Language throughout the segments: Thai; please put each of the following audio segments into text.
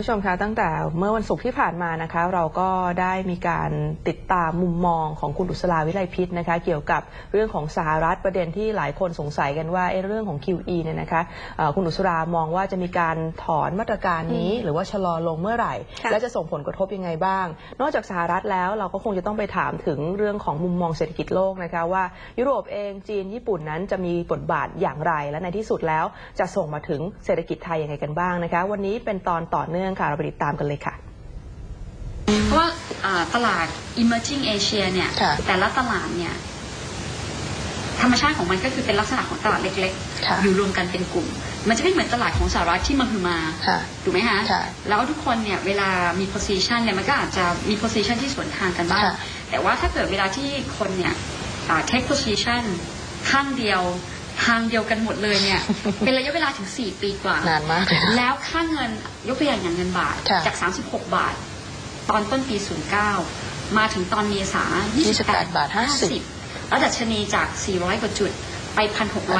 ผู้ชมคะตั้งแต่เมื่อวันศุกร์ที่ผ่านมานะคะ เราก็ได้มีการติดตามมุมมองของคุณอุศราวิไลพิษนะคะ เกี่ยวกับเรื่องของสหรัฐประเด็นที่หลายคนสงสัยกันว่าเอ๊ะเรื่องของ QE เนี่ยนะคะเอ่อคุณอุศรามองว่าจะมีการถอนมาตรการนี้ หรือว่าชะลอลงเมื่อไหร่ค่ะและจะส่งผลกระทบยังไงบ้าง นอกจากสหรัฐแล้วเราก็คงจะต้องไปถามถึงเรื่องของมุมมองเศรษฐกิจโลกนะคะว่ายุโรปเองจีนญี่ปุ่นนั้นจะมีบทบาทอย่างไร และในที่สุดแล้วจะส่งมาถึงเศรษฐกิจไทยยังไงกันบ้างนะคะ วันนี้เป็นตอนต่อเนื่องค่ะ เราไปติดตามกันเลยค่ะ เพราะว่าอ่าตลาด emerging Asia เนี่ย ค่ะ แต่ละตลาดเนี่ย ธรรมชาติของมันก็คือเป็นลักษณะของตลาดเล็กค่ะ ๆ อยู่รวมกันเป็นกลุ่ม มันจะไม่เหมือนตลาดของสหรัฐที่มาคือมา ค่ะ ถูกไหมฮะค่ะแล้วทุกคนเนี่ยเวลามี position เนี่ยมันก็อาจจะมี position ที่สวนทางกันบ้าง ค่ะแต่ว่าถ้าเกิดเวลาที่คนเนี่ยอ่า take position ข้างเดียว ทางเดียวกันหมดเลยเนี่ย เป็นระยะเวลาถึง 4 ปีกว่า นานมากเลยนะ แล้วค่าเงินยกตัวอย่างอย่างเงินบาท ค่ะ จาก 36 บาท ตอนต้นปี 09 มาถึงตอนเมษา28บาท50แล้วดัชนีจาก 400 กว่าจุดไป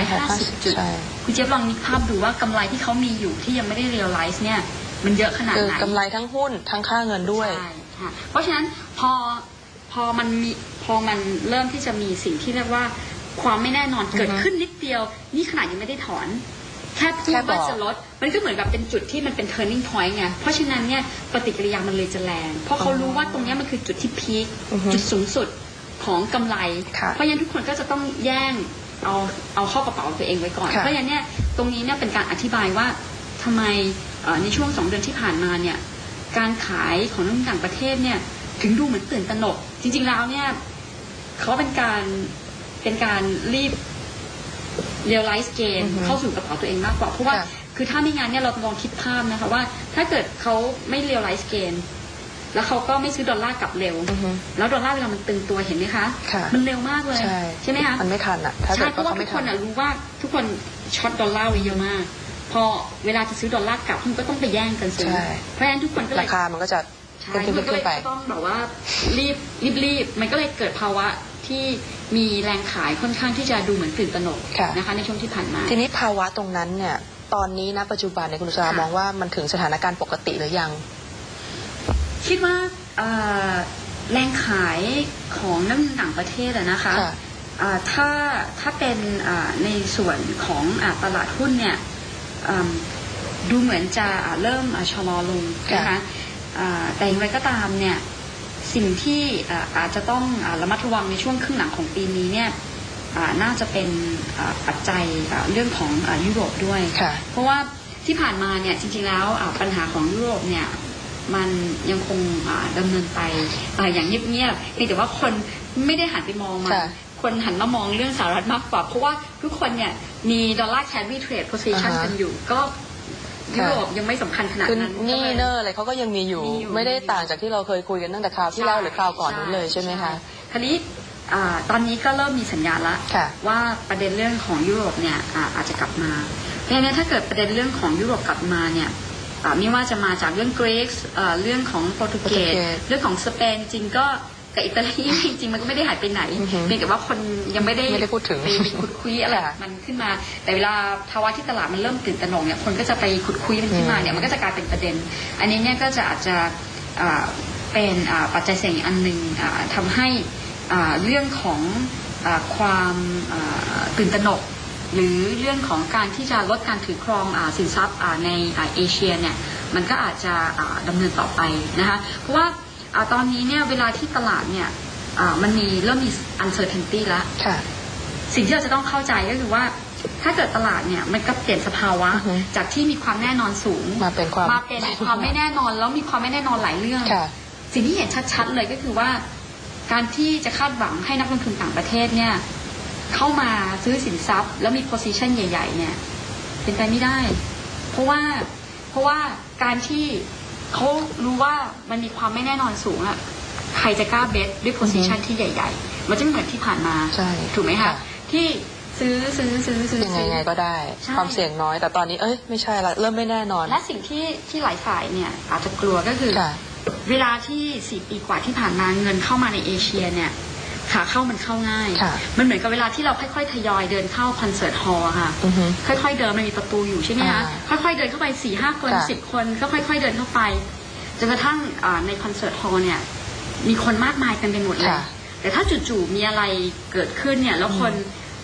1,650 จุด ใช่ คุณเจี๊ยบลองนึกภาพดูว่ากำไรที่เขามีอยู่ที่ยังไม่ได้ realize เนี่ย มันเยอะขนาดคือไหน กำไรทั้งหุ้นทั้งค่าเงินด้วย ใช่ค่ะเพราะฉะนั้นพอพอมันมีพอมันเริ่มที่จะมีสิ่งที่เรียกว่า ความไม่แน่นอนเกิดอือฮึขึ้นนิดเดียว นี่ขนาดยังไม่ได้ถอน แค่พูดแค่บว่าอกจะลด มันก็เหมือนกับเป็นจุดที่มันเป็น turning point ไงเพราะฉะนั้นเนี่ยปฏิกิริยามันเลยจะแรง เพราะเขารู้ว่าตรงเนี้ยมันคือจุดที่พีคอือฮึจุดสูงสุดของกำไรค่ะเพราะฉะนั้นทุกคนก็จะต้องแย่งเอาเอาเข้ากระเป๋าตัวเองไว้ก่อนค่ะเพราะฉะนั้นเนี่ยตรงนี้เนี่ยเป็นการอธิบายว่าทำไมเอ่อในช่วงสองเดือนที่ผ่านมาเนี่ยการขายของนักลงทุนต่างประเทศเนี่ยถึงดูเหมือนตื่นตระหนก จริง ๆแล้วเนี่ยเขาเป็นการ เป็นการรีบ realize gain อือฮึเข้าสู่กระเป๋าตัวเองมากกว่า เพราะว่าค่ะคือถ้าไม่งั้นเนี่ยเราลองคิดภาพนะคะว่า ถ้าเกิดเขาไม่ realize gain แล้วเขาก็ไม่ซื้อดอลลาร์กลับเร็วอือฮึแล้วดอลลาร์เวลามันตึงตัวเห็นไหมคะค่ะมันเร็วมากเลย ใช่ไหมคะมันไม่ทันอะถ้าใช่เกิดเพว่าราะว่าเขาทุไม่กทัคนนน่ะรู้ว่าทุกคนช็อตดอลลาร์ไว้เยอะมาก พอเวลาจะซื้อดอลลาร์กลับมันก็ต้องไปแย่งกันซื้อใช่เพราะฉะนั้นทุกคนก็เลรายคามันก็จะใช่ขึ้นมัขึ้นนก็ขึ้เลนยไปต้องแบบว่ารีบรีบรีบมันก็เลยเกิดภาวะ ที่มีแรงขายค่อนข้างที่จะดูเหมือนตื่นตระหนกค่ะ นะคะในช่วงที่ผ่านมา ทีนี้ภาวะตรงนั้นเนี่ย ตอนนี้นะปัจจุบันในยคุณอุษราค่ะ มองว่ามันถึงสถานการณ์ปกติหรือยัง คิดว่าเอ่อแรงขายของนักลงทุนต่างประเทศอะนะคะค่ะอ่าถ้าถ้าเป็นอ่าในส่วนของอาตลาดหุ้นเนี่ยอืมดูเหมือนจะอ่าเริ่มอ่าชะลอลงนะคะค่ะอ่าแต่อย่างไรก็ตามเนี่ย สิ่งที่อ่าอาจจะต้องอาระมัดระวังในช่วงครึ่งหลังของปีนี้เนี่ยอ่าน่าจะเป็นอ่าปัจจัยอ่าเรื่องของอายุโรปด้วยค่ะเพราะว่าที่ผ่านมาเนี่ยจริงๆแล้วอ่าปัญหาของยุโรปเนี่ยมันยังคงอ่าดำเนินไปอ่าอย่างเงียบๆเพียงแต่ว่าคนไม่ได้หันไปมองมันค่ะคนหันมามองเรื่องสหรัฐมากกว่า เพราะว่าทุกคนเนี่ยมีดอลลาร์แครีเทรดโพซิชันอ่าฮะกันอยู่ก็ ยุโรปยังไม่สำคัญขนาดคือนั้นหนี่ก็ลยเนอร์อะไรเขาก็ยังมีอยู่มีอยู่ ไม่ได้ต่างจากที่เราเคยคุยกันตั้งแต่คราวที่แล้วหรือคราวก่อนนู้นเลยใช่ไหมคะคราวนี้อ่าตอนนี้ก็เริ่มมีสัญญาณละ ค่ะ ว่าประเด็นเรื่องของยุโรปเนี่ยอ่าอาจจะกลับมาเพราะฉะนั้นถ้าเกิดประเด็นเรื่องของยุโรปกลับมาเนี่ยอ่าไม่ว่าจะมาจากเรื่องกรีซอ่าเรื่องของโปรตุเกสโปรตุเกสเรื่องของสเปนจริงก็ กับอิตาลีจริงๆมันก็ไม่ได้หายไปไหนอือฮึเพียงแต่ว่าคนยังไม่ได้ไม่ได้พูดถึงไปไปขุดคุยอะไรค่ะมันขึ้นมา แต่เวลาภาวะที่ตลาดมันเริ่มตื่นตระหนกเนี่ยคนก็จะไปขุดคุยมันขึ้นมาเนี่ยอืมมันก็จะกลายเป็นประเด็น อันนี้เนี่ยก็จะอาจจะอ่าเป็นอ่าปัจจัยเสี่ยงอีกอันหนึ่งอ่าทำให้อ่าเรื่องของอาความอ่าตื่นตระหนก หรือเรื่องของการที่จะลดการถือครองอาสินทรัพย์อ่าในอ่าเอเชียเนี่ยมันก็อาจจะอ่าดำเนินต่อไปนะคะเพราะว่า อ่าตอนนี้เนี่ยเวลาที่ตลาดเนี่ยอ่ามันมีเริ่มมี uncertainty แล้วค่ะสิ่งที่เราจะต้องเข้าใจก็คือว่า ถ้าเกิดตลาดเนี่ยมันก็เปลี่ยนสภาวะอือฮึจากที่มีความแน่นอนสูงมาเป็นความมาเป็นความไม่แน่นอนแล้วมีความไม่แน่นอนหลายเรื่องค่ะสิ่งที่เห็นชัดๆเลยก็คือว่า การที่จะคาดหวังให้นักลงทุนต่างประเทศเนี่ย เข้ามาซื้อสินทรัพย์ แล้วมี position ใหญ่ ๆ เนี่ย เป็นไปไม่ได้ เพราะว่าเพราะว่าการที่ เขารู้ว่ามันมีความไม่แน่นอนสูงอะใครจะกล้าเบสด้วย position ที่ใหญ่ ๆ มันจะไม่เหมือนที่ผ่านมาใช่ถูกไหมคะค่ะที่ซื้อซื้อซื้อซื้อยังไงซื้อไงก็ได้ใช่ความเสี่ยงน้อยแต่ตอนนี้เอ้ยไม่ใช่ละเริ่มไม่แน่นอน และสิ่งที่ที่หลายฝ่ายเนี่ยอาจจะกลัวก็คือค่ะเวลาที่สี่ปีกว่าที่ผ่านมาเงินเข้ามาในเอเชียเนี่ย ขาเข้ามันเข้าง่ายค่ะมันเหมือนกับเวลาที่เราค่อยๆ ทยอยเดินเข้าคอนเสิร์ตฮอลล์อะค่ะอือฮึค่อยๆ เดินมันมีประตูอยู่ใช่ไหมคะอ่าค่อยๆ เดินเข้าไปสี่ห้าคนค่ะสิบคนก็ค่อย ๆ เดินเข้าไป จนกระทั่งอ่าในคอนเสิร์ตฮอลล์เนี่ย มีคนมากมายเต็มไปหมดเลยค่ะแต่ถ้าจู่ๆ มีอะไรเกิดขึ้นเนี่ย แล้วคน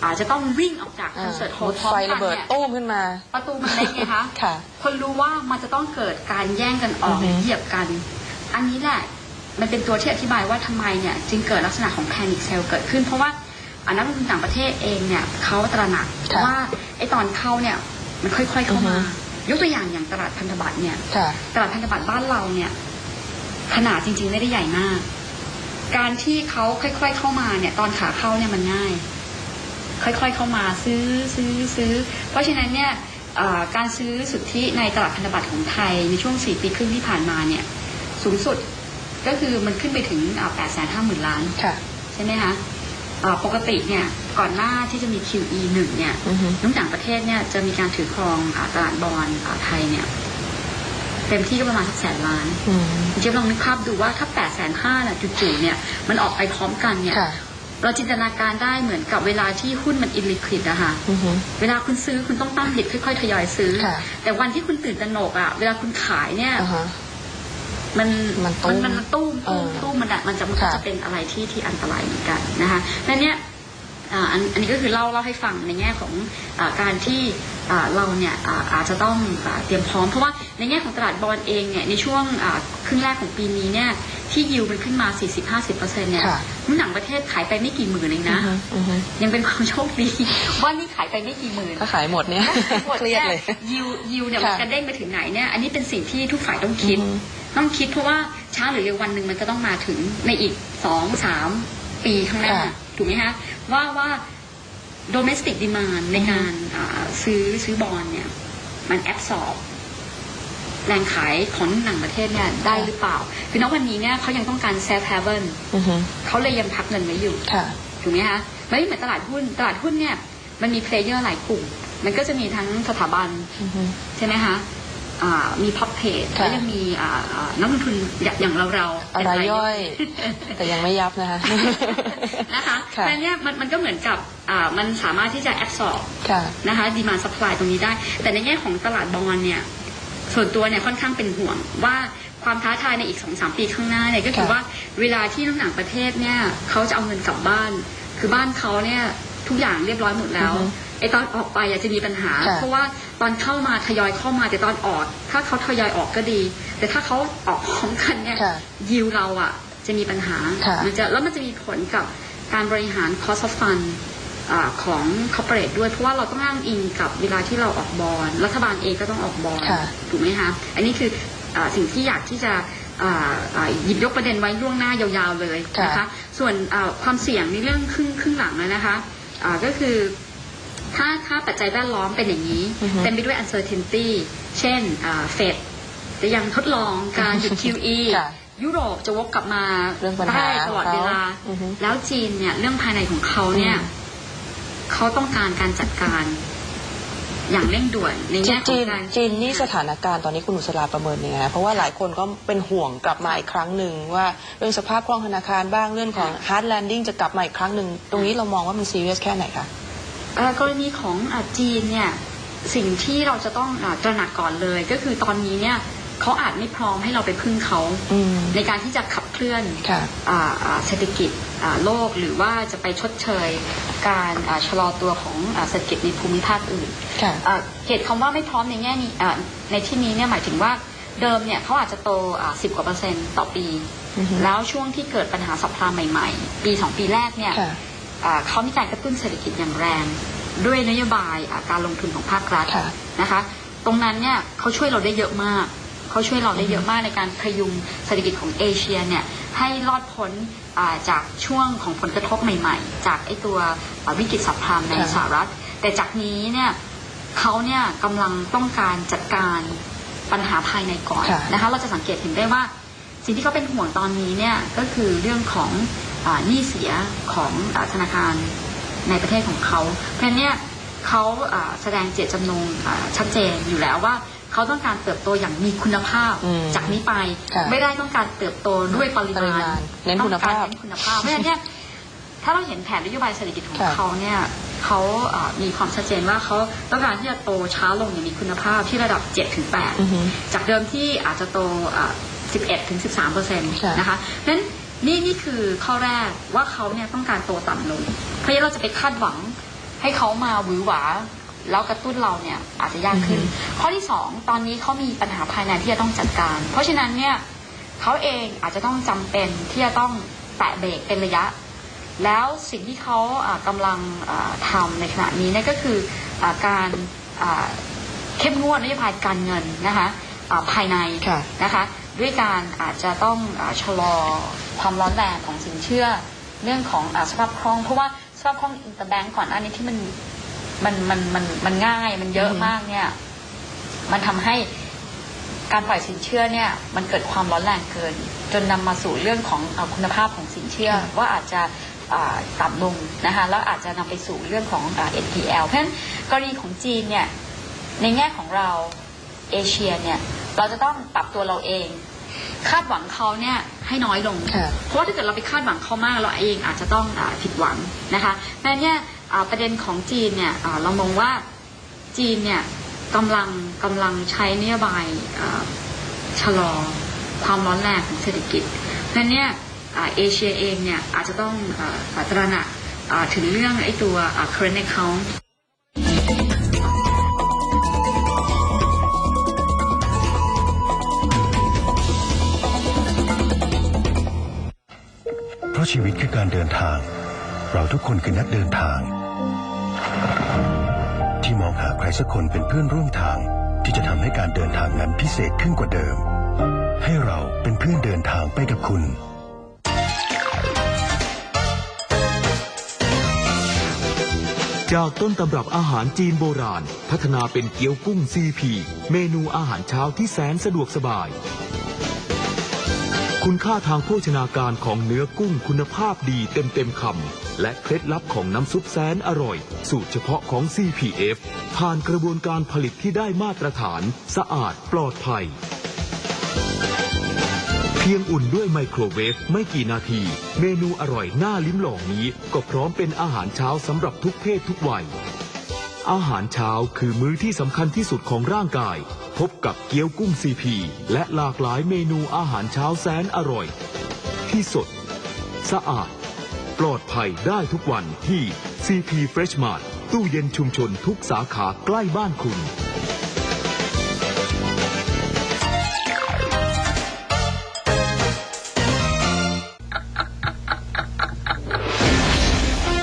อาจจะต้องวิ่งออกจากคอนเสิร์ตฮอลล์พร้อมไฟกัระนเบิดเนี่ยตู้มขึ้นมา ประตูมันเล็กไงคะค่ะคนรู้ว่ามันจะต้องเกิดการแย่งกันออกอือฮึเหยียบกัน อันนี้แหละ มันเป็นตัวที่อธิบายว่าทำไมเนี่ยจึงเกิดลักษณะของแพนิคเซลเกิดขึ้น เพราะว่าอ่านักลงทุนต่างประเทศเองเนี่ยเขาตระหนักค่ะว่าไอ้ตอนเข้าเนี่ยมันค่อยๆเข้ามาอือฮึยกตัวอย่างอย่างตลาดพันธบัตรเนี่ยค่ะตลาดพันธบัตรบ้านเราเนี่ยขนาดจริง ๆ ไม่ได้ใหญ่มาก การที่เขาค่อย ๆเข้ามาเนี่ย ตอนขาเข้าเนี่ยมันง่าย ค่อยๆเข้ามาซื้อซื้อซื้อ เพราะฉะนั้นเนี่ยเอ่อการซื้อสุทธิในตลาดพันธบัตรของไทยในช่วง 4 ปีครึ่งที่ผ่านมาเนี่ย สูงสุด ก็คือมันขึ้นไปถึง8 5 0 0 0 0ล้านค่ะใช่ไหมคะเอ่อปกติเนี่ยก่อนหน้าที่จะมี QE 1เนี่ยอือฮึน้ำต่างประเทศเนี่ยจะมีการถือครองอ่าตลาดบอลอ่าไทยเนี่ยเต็มที่ก็ประมาณสักแสนล้านอืมเจ๊ลองนึกภาพดูว่าถ้า8ปดแสนห้าน่ะจู่ๆเนี่ยมันออกไปพร้อมกันเนี่ยค่ะเราจินตนาการได้เหมือนกับเวลาที่หุ้นมันอินลิควิดอะค่ะอือฮึเวลาคุณซื้อคุณต้องตั้งเด็ดค่อยๆ ทยอยซื้อค่ะแต่วันที่คุณตื่นตระหนกอะเวลาคุณขายเนี่ยอ่าฮะ มันมันตุ้มมันมันตุ้มตุ้มเออตุ้มมันอะมันจะมันก็ค่ะจะเป็นอะไรที่ที่อันตรายเหมือนกันนะคะนั่นเนี่ย อ่าอันอันนี้ก็คือเล่าเล่าให้ฟังในแง่ของอาการที่อ่าเราเนี่ยอ่าอาจจะต้องอาเตรียมพร้อม เพราะว่าในแง่ของตลาดบอลเองเนี่ยในช่วงอ่าครึ่งแรกของปีนี้เนี่ยที่ยิวมันขึ้นมา 40-50%เนี่ยค่ะหุ้นหนังประเทศขายไปไม่กี่หมื่นเองนะอือฮึอือฮึยังเป็นความโชคดีว่านี่ขายไปไม่กี่หมื่นถ้าขายหมดเนี่ยหมดเครียดเลยยิวยิวเนี่ยมันค่ะกระเด้งไปถึงไหนเนี่ยอันนี้เป็นสิ่งที่ทุกฝ่ายต้องคิดอือฮึต้องคิดเพราะว่าช้าหรือเร็ววันหนึ่งมันจะต้องมาถึงในอีกสองสามปีข้างหน้าค่ะ ถูกไหมคะว่าว่า domestic demand ในการอ่าซื้อซื้อบอลเนี่ย มันแอบสอบแรงขายของหนังประเทศเนี่ยได้หรือเปล่า คือณวันนี้เนี่ยเขายังต้องการ safe haven อือฮึเขาเลยยังพักเงินไว้อยู่ค่ะถูกไหมคะไม่เหมือนตลาดหุ้น ตลาดหุ้นเนี่ย มันมีเพลเยอร์หลายกลุ่ม มันก็จะมีทั้งสถาบันอือฮึใช่ไหมคะอ่า มีพับเพจค่ะแล้วยังมีอ่าอ่านักลงทุนอย่างอย่างเราเราๆอะเป็นไรรายย่อย แต่ยังไม่ยับนะคะนะคะค่ะแต่เนี่ยมันมันก็เหมือนกับอ่ามันสามารถที่จะแอบสอบค่ะนะคะดีมา s u p p l y ตรงนี้ได้ แต่ในแง่ของตลาดบอลเนี่ยส่วนตัวเนี่ยค่อนข้างเป็นห่วงว่าความท้าทายในอีกสองสามปีข้างหน้าเนี่ยก็คือค่ะว่าเวลาที่นักหนังประเทศเนี่ยเขาจะเอาเงินกลับบ้าน คือบ้านเขาเนี่ยทุกอย่างเรียบร้อยหมดแล้วอือฮึ ไอตอนออกไปอาจจะมีปัญหา ค่ะ เพราะว่าตอนเข้ามาทยอยเข้ามาแต่ตอนออก ถ้าเขาทยอยออกก็ดี แต่ถ้าเขาออกพร้อมกันเนี่ยค่ะ ยิวเราอะ จะมีปัญหาค่ะ มันจะแล้วมันจะมีผลกับการบริหาร cost of fund อาของ corporate ด้วย เพราะว่าเราต้องอ้างอิงกับเวลาที่เราออกบอลรัฐบาลเองก็ต้องออกบอล ค่ะ ถูกไหมคะ อันนี้คืออาสิ่งที่อยากที่จะอ่าอ่าหยิบยกประเด็นไว้ล่วงหน้ายาวๆเลยนะคะค่ะส่วนอ่าความเสี่ยงในเรื่องครึ่งครึ่งหลังนะนะคะอ่าก็คือ ถ้าถ้าปัจจัยแวดล้อมเป็นอย่างนี้อือฮึเต็มไปด้วย uncertainty เช่นเฟดจะยังทดลองการหยุด QE ค่ะยุโรปจะวกกลับมาเรื่องปัญหาได้ตลอดเวลาของเขาอือฮึแล้วจีนเนี่ยเรื่องภายในของเขาเนี่ยอืมเขาต้องการการจัดการอย่างเร่งด่วนในจีแง่นขอจีงนการจีนนี่สถานการณ์ตอนนี้คุณอุศราประเมินยังไงคะเพราะว่าหลายคนก็เป็นห่วงกลับมาอีกครั้งหนึ่งว่าเรื่องสภาพคล่องธนาคารบ้างเรื่องของ hard landing จะกลับมาอีกครั้งหนึ่งตรงนี้เรามองว่ามันซีเรียสแค่ไหนคะเอ่อ กรณีของอาจีนเนี่ยสิ่งที่เราจะต้องอาตระหนักก่อนเลย ก็คือตอนนี้เนี่ยเขาอาจไม่พร้อมให้เราไปพึ่งเขาอืมในการที่จะขับเคลื่อนค่ะอ่าอ่าเศรษฐกิจอ่าโลกหรือว่าจะไปชดเชยการอ่าชะลอตัวของอ่าเศรษฐกิจในภูมิภาคอื่นค่ะอ่าเหตุคำว่าไม่พร้อมในแง่นี้อ่าในที่นี้เนี่ยหมายถึงว่าเดิมเนี่ยเขาอาจจะโตสิบกว่าเปอร์เซ็นต์ต่อปีอือฮึแล้วช่วงที่เกิดปัญหาสัพพลายใหม่ ๆ ปีสองปีแรกเนี่ยค่ะอ่า เขามีการกระตุ้นเศรษฐกิจอย่างแรง ด้วยนโยบายอ่าการลงทุนของภาครัฐค่ะนะคะ ตรงนั้นเนี่ยเขาช่วยเราได้เยอะมากเขาช่วยเราได้เยอะมากในการพยุงเศรษฐกิจของเอเชียเนี่ยให้รอดพ้นอ่าจากช่วงของผลกระทบใหม่ ๆ จากไอตัวอ่าวิกฤตสัพพลามในค่ะสหรัฐ แต่จากนี้เนี่ยเขาเนี่ยกำลังต้องการจัดการปัญหาภายในก่อนค่ะนะคะ เราจะสังเกตเห็นได้ว่าสิ่งที่เขาเป็นห่วงตอนนี้เนี่ยก็คือเรื่องของอา หนี้เสียของอาธนาคารในประเทศของเขาเพราะฉะนั้นเนี่ยเขาอ่าแสดงเจตจำนงอ่าชัดเจนอยู่แล้วว่าเขาต้องการเติบโตอย่างมีคุณภาพอืมจากนี้ไปค่ะไม่ได้ต้องการเติบโตด้วยปริปริมามาณณเน้นคุณภาพต้องกรเน้นคุณภาพเพราะฉะนั้นเนี่ยถ้าเราเห็นแผนนโยบายเศรษฐกิจของค่ะเขาเนี่ยเขาอ่ามีความชัดเจนว่าเขาต้องการที่จะโตช้าลงอย่างมีคุณภาพที่ระดับ 7-8อือฮึจากเดิมที่อาจจะโตอ่า11ถึง13เปอร์เซ็นต์ค่ะนะคะเพราะฉะนั้น นี่นี่คือข้อแรกว่าเขาเนี่ยต้องการโตต่ำลงเพราะฉะนั้นเราจะไปคาดหวังให้เขามาหวือหวาแล้วกระตุ้นเราเนี่ยอาจจะยากขึ้น ข้อที่สองตอนนี้เขามีปัญหาภายในที่จะต้องจัดการ เพราะฉะนั้นเนี่ยเขาเองอาจจะต้องจำเป็นที่จะต้องแตะเบรกเป็นระยะ แล้วสิ่งที่เขาอ่ากำลังอ่าทำในขณะนี้เนี่ยก็คืออาการอ่าเข้มงวดนโยบายการเงินนะคะอ่าภายในค่ะนะคะ ด้วยการอาจจะต้องอาชะลอความร้อนแรงของสินเชื่อ เรื่องของอาสภาพคล่อง เพราะว่าสภาพคล่องอินเตอร์แบงก์ก่อนอันนี้ที่มันมันมันมันมันง่ายมันเยอะอือฮึมากเนี่ย มันทำให้การปล่อยสินเชื่อเนี่ย มันเกิดความร้อนแรงเกิน จนนำมาสู่เรื่องของอาคุณภาพของสินเชื่อ ว่าอาจจะอ่าต่ำลงนะคะแล้วอาจจะนำไปสู่เรื่องของอ่า NPL เพราะฉะนั้นกรณีของจีนเนี่ยในแง่ของเราเอเชียเนี่ย เราจะต้องปรับตัวเราเอง คาดหวังเขาเนี่ยให้น้อยลงค่ะเพราะว่าถ้าเกิดเราไปคาดหวังเขามากเราเองอาจจะต้องอาผิดหวังนะคะเพราะฉะนั้นเนี่ยอ่าประเด็นของจีนเนี่ยอ่าเรามองว่าจีนเนี่ยกำลังกำลังใช้นโยบายอ่าชะลอความร้อนแรงของเศรษฐกิจเพราะฉะนั้นเนี่ยอ่าเอเชียเองเนี่ยอาจจะต้องอาตระหนักอ่าถึงเรื่องไอ้ตัวอ่า current account ะชีวิตคือการเดินทาง เราทุกคนคือนักเดินทาง ที่มองหาใครสักคนเป็นเพื่อนร่วมทาง ที่จะทำให้การเดินทางนั้นพิเศษขึ้นกว่าเดิม ให้เราเป็นเพื่อนเดินทางไปกับคุณจากต้นตำรับอาหารจีนโบราณ พัฒนาเป็นเกี๊ยวกุ้งซีพี เมนูอาหารเช้าที่แสนสะดวกสบาย คุณค่าทางโภชนาการของเนื้อกุ้งคุณภาพดีเต็มเต็มคำและเคล็ดลับของน้ำซุปแสนอร่อย สูตรเฉพาะของ CPF ผ่านกระบวนการผลิตที่ได้มาตรฐาน สะอาดปลอดภัย เพียงอุ่นด้วยไมโครเวฟไม่กี่นาที เมนูอร่อยน่าลิ้มลองนี้ ก็พร้อมเป็นอาหารเช้าสำหรับทุกเพศทุกวัย อาหารเช้าคือมื้อที่สำคัญที่สุดของร่างกาย พบกับเกี๊ยวกุ้งซีพีและหลากหลายเมนูอาหารเช้าแสนอร่อย ที่สด สะอาด ปลอดภัยได้ทุกวันที่ CP Fresh Mart ตู้เย็นชุมชนทุกสาขาใกล้บ้านคุณ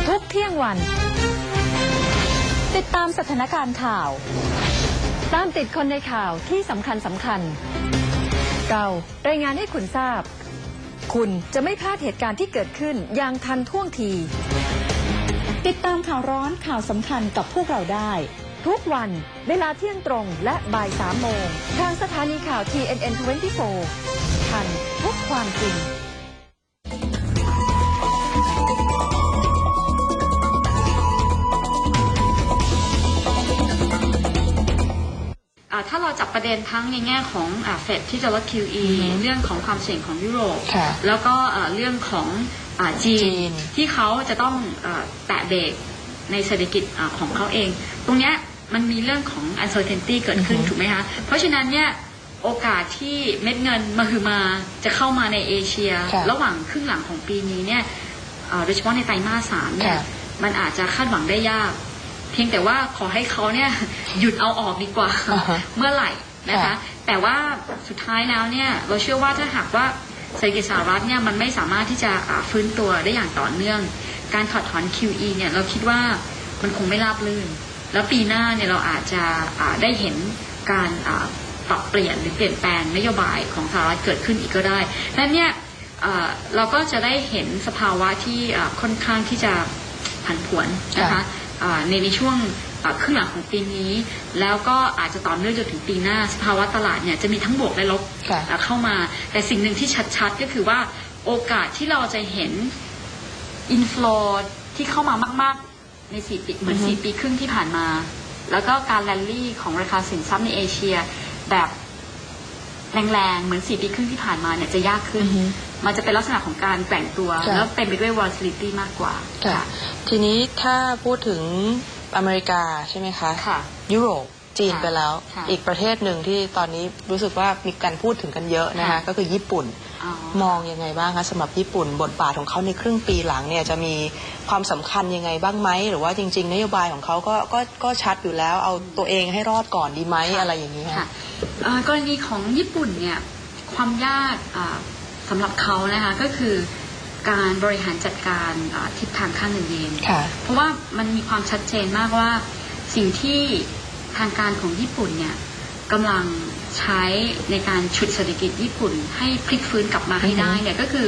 ทุกเที่ยงวัน ติดตามสถานการณ์ข่าว ตามติดคนในข่าวที่สำคัญสำคัญ เรารายงานให้คุณทราบ คุณจะไม่พลาดเหตุการณ์ที่เกิดขึ้นอย่างทันท่วงที ติดตามข่าวร้อนข่าวสำคัญกับพวกเราได้ ทุกวันเวลาเที่ยงตรงและบ่ายสามโมง ทางสถานีข่าว TNN 24ทันทุกความจริง จับประเด็นทั้งในแง่ของเฟดที่จะลด QE อือฮึเรื่องของความเสี่ยงของยุโรปค่ะแล้วก็อ่าเรื่องของอาจีจีนนที่เขาจะต้องอาแตะเบรกในเศรษฐกิจอ่าของเขาเอง ตรงเนี้ยมันมีเรื่องของ uncertainty เกิดขึ้นอือฮึถูกไหมคะ เพราะฉะนั้นเนี่ยโอกาสที่เม็ดเงินมาคือมาจะเข้ามาในเอเชียค่ะระหว่างครึ่งหลังของปีนี้เนี่ยอ่าโดยเฉพาะในไตรมาสสามเนี่ยค่ะมันอาจจะคาดหวังได้ยาก เพียงแต่ว่าขอให้เขาเนี่ยหยุดเอาออกดีกว่าอ่าฮะเมื่อไหร่นะคะค่ะแต่ว่าสุดท้ายแล้วเนี่ยเราเชื่อว่าถ้าหากว่าเศรษฐกิจสหรัฐเนี่ยมันไม่สามารถที่จะอ่าฟื้นตัวได้อย่างต่อเนื่อง การถอดถอน QE เนี่ยเราคิดว่ามันคงไม่ราบรื่น แล้วปีหน้าเนี่ยเราอาจจะอ่าได้เห็นการอ่าปรับเปลี่ยนหรือเปลี่ยนแปลงนโยบายของสหรัฐเกิดขึ้นอีกก็ได้ดังนั้นเนี่ยเอ่อเราก็จะได้เห็นสภาวะที่อ่าค่อนข้างที่จะผันผวนนะคะค่ะอ่า ในในช่วงอ่าครึ่งหลังของปีนี้ แล้วก็อาจจะต่อเนื่องจนถึงปีหน้าสภาวะตลาดเนี่ยจะมีทั้งบวกและลบค่ะอ่าเข้ามา แต่สิ่งหนึ่งที่ชัดๆ ก็คือว่าโอกาสที่เราจะเห็นอินฟลที่เข้ามามากๆ ในสี่ปีเหมือนอือฮึสี่ปีครึ่งที่ผ่านมา แล้วก็การแรลลี่ของราคาสินทรัพย์ในเอเชียแบบแรงๆ เหมือนสี่ปีครึ่งที่ผ่านมาเนี่ยจะยากขึ้นอือฮึ มันจะเป็นลักษณะของการแกว่งตัว ค่ะ แล้วเป็นไปด้วย volatility มากกว่า ค่ะ ทีนี้ถ้าพูดถึงอเมริกาใช่ไหมคะ ค่ะ ยุโรปจีนค่ะไปแล้ว ค่ะอีกประเทศหนึ่งที่ตอนนี้รู้สึกว่ามีการพูดถึงกันเยอะนะคะ ค่ะ ก็คือญี่ปุ่น อ๋อ มองยังไงบ้างคะสำหรับญี่ปุ่นบทบาทของเขาในครึ่งปีหลังเนี่ยจะมีความสำคัญยังไงบ้างไหมหรือว่าจริง ๆ นโยบายของเขาก็ก็ก็ชัดอยู่แล้วเอาตัวเองให้รอดก่อนดีไหมอะไรอย่างนี้ค่ะ ค่ะเอ่อกรณีของญี่ปุ่นเนี่ยความยากอ่า สำหรับเขานะคะก็คือการบริหารจัดการอ่าทิศทางค่าเงินเยนค่ะเพราะว่ามันมีความชัดเจนมากว่าสิ่งที่ทางการของญี่ปุ่นเนี่ยกำลังใช้ในการฉุดเศรษฐกิจญี่ปุ่นให้พลิกฟื้นกลับมาให้ได้เนี่ยก็คือ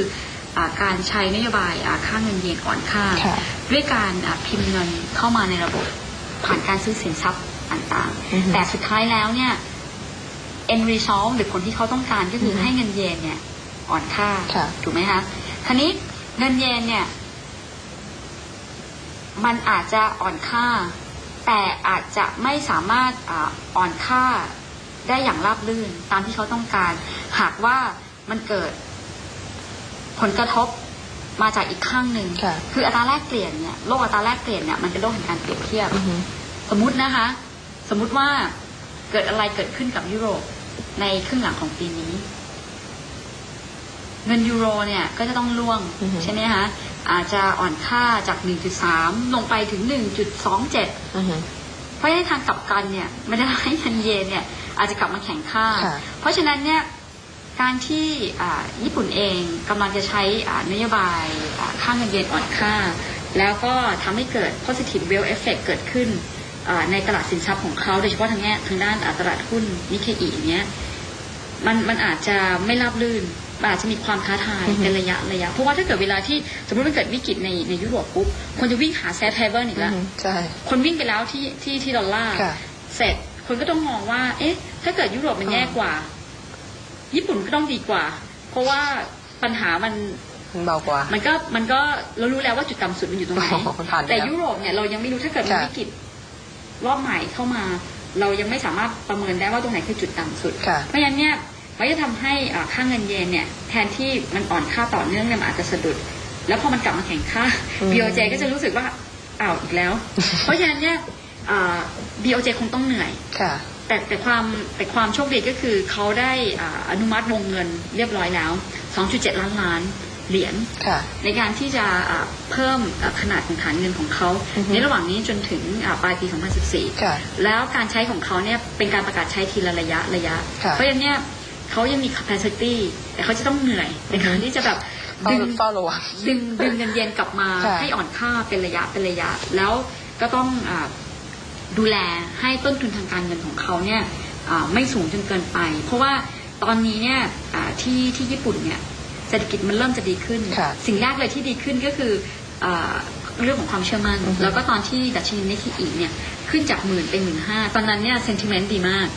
อาการใช้นโยบายอ่าค่าเงินเยนอ่อนค่าค่ะด้วยการอ่าพิมพ์เงินเข้ามาในระบบ ผ่านการซื้อสินทรัพย์ต่างอือฮึๆแต่สุดท้ายแล้วเนี่ย end result หรือผลที่เขาต้องการก็คืออฮึให้เงินเยนเนี่ย อ่อนค่าค่ะถูกไหมคะทีนี้เงินเยนเนี่ย มันอาจจะอ่อนค่า แต่อาจจะไม่สามารถอาอ่อนค่าได้อย่างราบรื่นตามที่เขาต้องการ หากว่ามันเกิดผลกระทบมาจากอีกข้างหนึ่งค่ะคืออัตราแลกเปลี่ยนเนี่ยโลกอัตราแลกเปลี่ยนเนี่ยมันเป็นโลกแห่งการเปรียบเทียบอือฮึสมมุตินะคะ สมมุติว่าเกิดอะไรเกิดขึ้นกับยุโรปในครึ่งหลังของปีนี้ เงินยูโรเนี่ยก็จะต้องล่วงอือฮึใช่ไหมคะอาจจะอ่อนค่าจาก 1.3 ลงไปถึง 1.27อือฮึเพราะฉะนั้นทางกลับกันเนี่ยมันจะทำให้เงินเยนเนี่ยอาจจะกลับมาแข็งค่าค่ะเพราะฉะนั้นเนี่ยการที่อ่าญี่ปุ่นเองกำลังจะใช้อ่านโยบายอ่าค่าเงินเยนอ่อนค่า แล้วก็ทำให้เกิด positive real effect เกิดขึ้นอ่าในตลาดสินทรัพย์ของเขาโดยเฉพาะทางแง่ทางด้านอ่าตลาดหุ้นนิเคอีเนี้ยมันมันอาจจะไม่ราบรื่น มันอาจจะมีความท้าทายอือฮึเป็นระยะระยะ เพราะว่าถ้าเกิดเวลาที่สมมติมันเกิดวิกฤตในในยุโรปปุ๊บคนจะวิ่งหาแซฟเฮเบิลอีกอืแล้อวฮึใช่คนวิ่งไปแล้วที่ที่ที่ดอลลาร์ค่ะเสร็จคนก็ต้องมองว่า เอ๊ะ ถ้าเกิดยุโรปมันอ่าแย่กว่า ญี่ปุ่นก็ต้องดีกว่า เพราะว่าปัญหามันมันเบากว่า มันก็มันก็เรารู้แล้วว่าจุดต่ำสุดมันอยู่ตรงไหนอ๋อมันผ่านไปแต่แล้วยุโรปเนี่ยเรายังไม่รู้ถ้าเกิดมีค่ะวิกฤตรอบใหม่เข้ามา เรายังไม่สามารถประเมินได้ว่าตรงไหนคือจุดต่ำสุดค่ะเพราะฉะนั้นเนี่ย มันจะทำให้อ่าค่าเงินเยนเนี่ยแทนที่มันอ่อนค่าต่อเนื่องเนี่ยมันอาจจะสะดุด แล้วพอมันกลับมาแข่งค่าอืม BOJ ก็จะรู้สึกว่าอ้าวอีกแล้ว เพราะฉะนั้นเนี่ยอ่า BOJ คงต้องเหนื่อยค่ะแต่แต่ความแต่ความโชคดีก็คือเขาได้อ่าอนุมัติวงเงินเรียบร้อยแล้ว 2.7 ล้านล้านเหรียญค่ะในการที่จะอ่าเพิ่มอ่าขนาดของฐานเงินของเขาอือฮึในระหว่างนี้จนถึงอ่าปลายปี 2014ค่ะแล้วการใช้ของเขาเนี่ยเป็นการประกาศใช้ทีละระยะระยะค่ะเพราะฉะนั้นเนี่ย เขายังมี capacity แต่เขาจะต้องเหนื่อยในการที่จะแบบเฝ้าดึงเฝ้าระวังดึงดึงเงินเยนกลับมาค่ะให้อ่อนค่าเป็นระยะเป็นระยะ แล้วก็ต้องอาดูแลให้ต้นทุนทางการเงินของเขาเนี่ยอ่าไม่สูงจนเกินไป เพราะว่าตอนนี้เนี่ยอ่าที่ที่ญี่ปุ่นเนี่ยเศรษฐกิจมันเริ่มจะดีขึ้นค่ะสิ่งแรกเลยที่ดีขึ้นก็คืออาเรื่องของความเชื่อมั่นอือฮึแล้วก็ตอนที่ดัชนีนิกเกิอีเนี่ยขึ้นจากหมื่นเป็นหมื่นห้าตอนนั้นเนี่ยเซนติเมนต์ดีมาก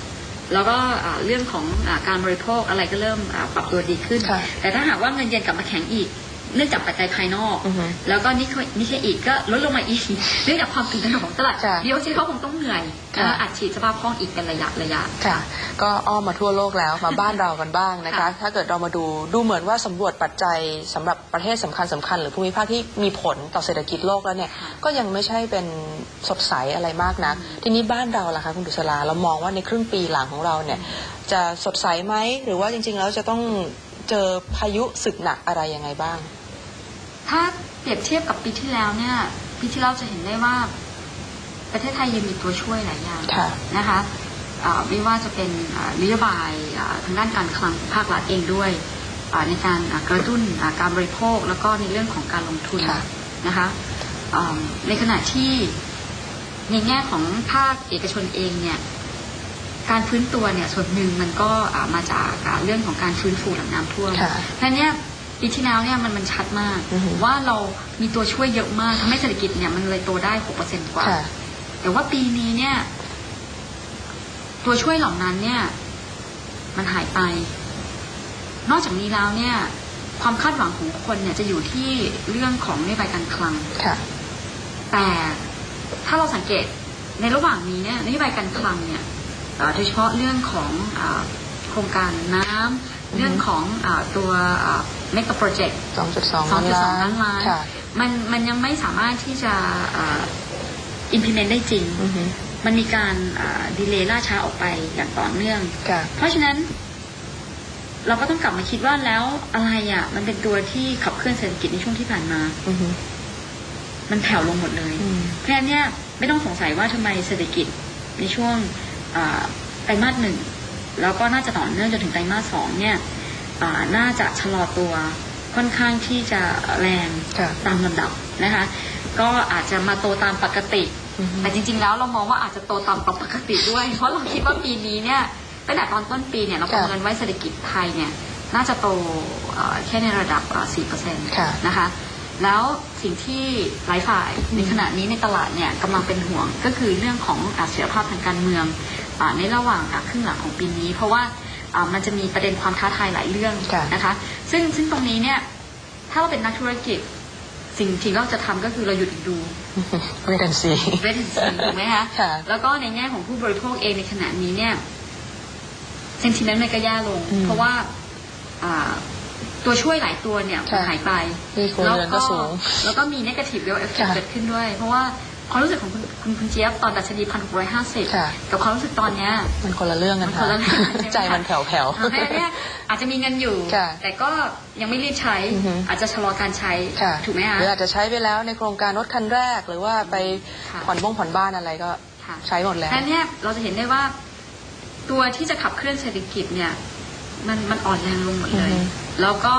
แล้วก็อ่าเรื่องของอาการบริโภคอะไรก็เริ่มอ่าปรับตัวดีขึ้นค่ะแต่ถ้าหากว่าเงินเยนกลับมาแข็งอีก เนื่องจากปัจจัยภายนอก อือฮึแล้วก็นิเคนิเคอีกก็ลดลงมาอีกเนื่องจากความตื่นตระหนกของตลาดค่ะเดียวที่เขาคงต้องเหนื่อยค่ะ และอัดฉีดสภาพคล่องอีกเป็นระยะระยะ ค่ะ ก็อ้อมมาทั่วโลกแล้วมาบ้านเรากันบ้างนะคะ ค่ะ ถ้าเกิดเรามาดูดูเหมือนว่าสำรวจปัจจัยสำหรับประเทศสำคัญสคัญๆหรือภูมิภาคที่มีผลต่อเศรษฐกิจโลกแล้วเนี่ย ก็ยังไม่ใช่เป็นสดใสอะไรมากนัก ทีนี้บ้านเราล่ะคะคุณดุษราเรามองว่าในครึ่งปีหลังของเราเนี่ย จะสดใสไหมหรือว่าจริง ๆ แล้วจะต้องเจอพายุศึกหนักอะไรยังไงบ้าง ถ้าเปรียบเทียบกับปีที่แล้วเนี่ย ปีที่แล้วจะเห็นได้ว่า ประเทศไทยยังมีตัวช่วยหลายอย่างค่ะนะคะอ่าไม่ว่าจะเป็นอ่านโยบายอ่าทางด้านการคลังภาครัฐเองด้วยอ่าในการอ่ากระตุ้นอ่าการบริโภคแล้วก็ในเรื่องของการลงทุนค่ะนะคะอ่าในขณะที่ในแง่ของภาคเอกชนเองเนี่ยการฟื้นตัวเนี่ยส่วนหนึ่งมันก็อ่ามาจากอ่าเรื่องของการฟื้นฟูหลังน้ำท่วมค่ะเพราะฉะนั้นเนี่ย ปีที่แล้วเนี่ยมันมันชัดมาก อือฮึว่าเรามีตัวช่วยเยอะมากทำให้เศรษฐกิจเนี่ยมันเลยโตได้หกเปอร์เซ็นต์กว่า ค่ะแต่ว่าปีนี้เนี่ย ตัวช่วยเหล่านั้นเนี่ย มันหายไป นอกจากนี้แล้วเนี่ย ความคาดหวังของคนเนี่ยจะอยู่ที่เรื่องของนโยบายการคลัง ค่ะ แต่ถ้าเราสังเกตในระหว่างนี้เนี่ยนโยบายการคลังเนี่ยเอ่อโดยเฉพาะเรื่องของอาโครงการน้ำเรื่องของอาตัวอ่า เมกะโปรเจกต์2.2ล้าน2.2ล้าล้านนล้านค่ะมันมันยังไม่สามารถที่จะเอ่อ implement ได้จริงอือฮึมันมีการดีเลย์ล่าช้าออกไปอย่างต่อเนื่องค่ะเพราะฉะนั้น เราก็ต้องกลับมาคิดว่าแล้วอะไรอะ มันเป็นตัวที่ขับเคลื่อนเศรษฐกิจในช่วงที่ผ่านมาอือฮึมันแผ่วลงหมดเลยอืมเพราะฉะนั้นเนี่ยไม่ต้องสงสัยว่าทำไมเศรษฐกิจในช่วงอ่าไตรมาสหนึ่งแล้วก็น่าจะต่อเนื่องจนถึงไตรมาสสองเนี่ยอ่า น่าจะชะลอตัวค่อนข้างที่จะแรงค่ะตามลำดับนะคะ ก็อาจจะมาโตตามปกติอือฮึแต่จริง ๆ แล้วเรามองว่าอาจจะโตตามปกติด้วย เพราะเราคิดว่าปีนี้เนี่ยตั้งแต่ตอนต้นปีเนี่ยเราประเมินไว้เศรษฐกิจไทยเนี่ยน่าจะโตเอ่อแค่ในระดับสี่เปอร์เซ็นต์ค่ะนะคะ แล้วสิ่งที่หลายฝ่ายในขณะนี้ในตลาดเนี่ยกำลังเป็นห่วงก็คือเรื่องของอาเสถียรภาพทางการเมืองอาในระหว่างอะครึ่งหลังของปีนี้ เพราะว่าอ่า มันจะมีประเด็นความท้าทายหลายเรื่องค่ะนะคะ ซึ่งซึ่งตรงนี้เนี่ย ถ้าเราเป็นนักธุรกิจ สิ่งที่เราจะทำก็คือเราหยุดดูเวทนซีเวทซีถูกไหมคะค่ะแล้วก็ในแง่ของผู้บริโภคเองในขณะนี้เนี่ยเซนติเมนต์มันก็แย่ลงอืมเพราะว่าอ่าตัวช่วยหลายตัวเนี่ยมันค่ะหายไปหนี้ครัวเรือนก็สูงแล้วก็มี negative real effect ค่ะเกิดขึ้นด้วย เพราะว่า ความรู้สึกของคุณคุณคุณเจี๊ยบตอนดัชนีพันหกร้อยห้าสิบค่ะ กับความรู้สึกตอนเนี้ย มันคนละเรื่องกันมันค่ะคนละเรื่องช่ไหใจมันแผ่วเพราะฉะนั้นเนี่ยอาจจะมีเงินอยู่ ค่ะแต่ก็ยังไม่รีบใช้ อือฮึ อาจจะชะลอการใช้ ๆค่ะถูกไหมคะ หรืออาจจะใช้ไปแล้วในโครงการรถคันแรก หรือว่าไปค่ะ ผ่อนบ้งผ่อนบ้านอะไรก็ค่ะใช้หมดแล้ว นั้นเนี่ยเราจะเห็นได้ว่า ตัวที่จะขับเคลื่อนเศรษฐกิจเนี่ย มันมันอ่อนแรงลงหมดเลย อือฮึแล้วก็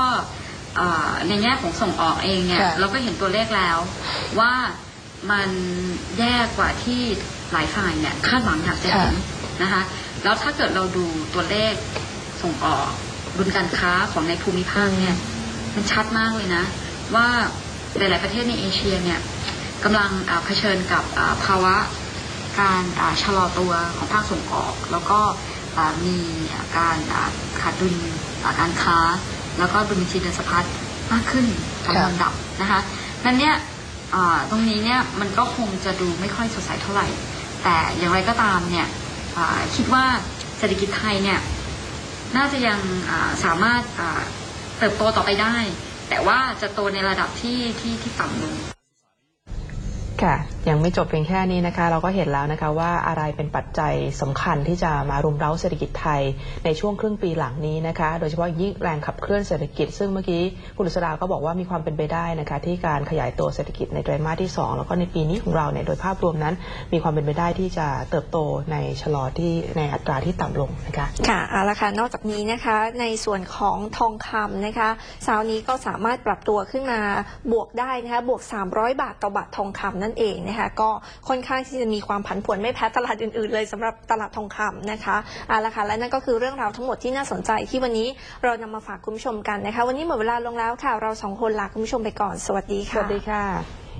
เอ่อในแง่ของส่งออกเองเนี่ย ค่ะ เราก็เห็นตัวเลขแล้วว่า มันแย่กว่าที่หลายฝ่ายเนี่ยคาดหวังอยากจะเห็นนะคะ แล้วถ้าเกิดเราดูตัวเลขส่งออกดุลการค้าของในภูมิภาคเนี่ย มันชัดมากเลยนะ ว่าหลาย ๆ ประเทศในเอเชียเนี่ยกำลังอ่าเผชิญกับอ่าภาวะการอ่าชะลอตัวของภาคส่งออก แล้วก็อ่ามีการอ่าขาดดุลอ่าการค้า แล้วก็ดุลบัญชีเดินสะพัดมากขึ้นตามค่ะลำดับนะคะนั้นเนี่ยอ่า ตรงนี้เนี่ยมันก็คงจะดูไม่ค่อยสดใสเท่าไหร่ แต่อย่างไรก็ตามเนี่ยคิดว่าเศรษฐกิจไทยเนี่ยน่าจะยังสามารถเติบโตต่อไปได้ แต่ว่าจะโตในระดับที่ที่ที่ต่ำลงค่ะ ยังไม่จบเพียงแค่นี้นะคะ เราก็เห็นแล้วนะคะว่าอะไรเป็นปัจจัยสำคัญที่จะมารุมเร้าเศรษฐกิจไทยในช่วงครึ่งปีหลังนี้นะคะ โดยเฉพาะยิ่งแรงขับเคลื่อนเศรษฐกิจ ซึ่งเมื่อกี้คุณอุษราก็บอกว่ามีความเป็นไปได้นะคะ ที่การขยายตัวเศรษฐกิจในไตรมาสที่ 2 แล้วก็ในปีนี้ของเราเนี่ยโดยภาพรวมนั้น มีความเป็นไปได้ที่จะเติบโตในชะลอที่ในอัตราที่ต่ำลงนะคะค่ะเอาละค่ะนอกจากนี้นะคะในส่วนของทองคำนะคะเช้านี้ก็สามารถปรับตัวขึ้นมาบวกได้นะคะบวก 300 บาทต่อบาททองคำนั่นเองนะคะก็ค่อนข้างที่จะมีความผันผวนไม่แพ้ตลาดอื่นๆ เลยสำหรับตลาดทองคำนะคะเอาละค่ะและนั่นก็คือเรื่องราวทั้งหมดที่น่าสนใจที่วันนี้เรานำมาฝากคุณผู้ชมกันนะคะ วันนี้หมดเวลาลงแล้วค่ะ เราสองคนลาคุณผู้ชมไปก่อน สวัสดีค่ะ สวัสดีค่ะ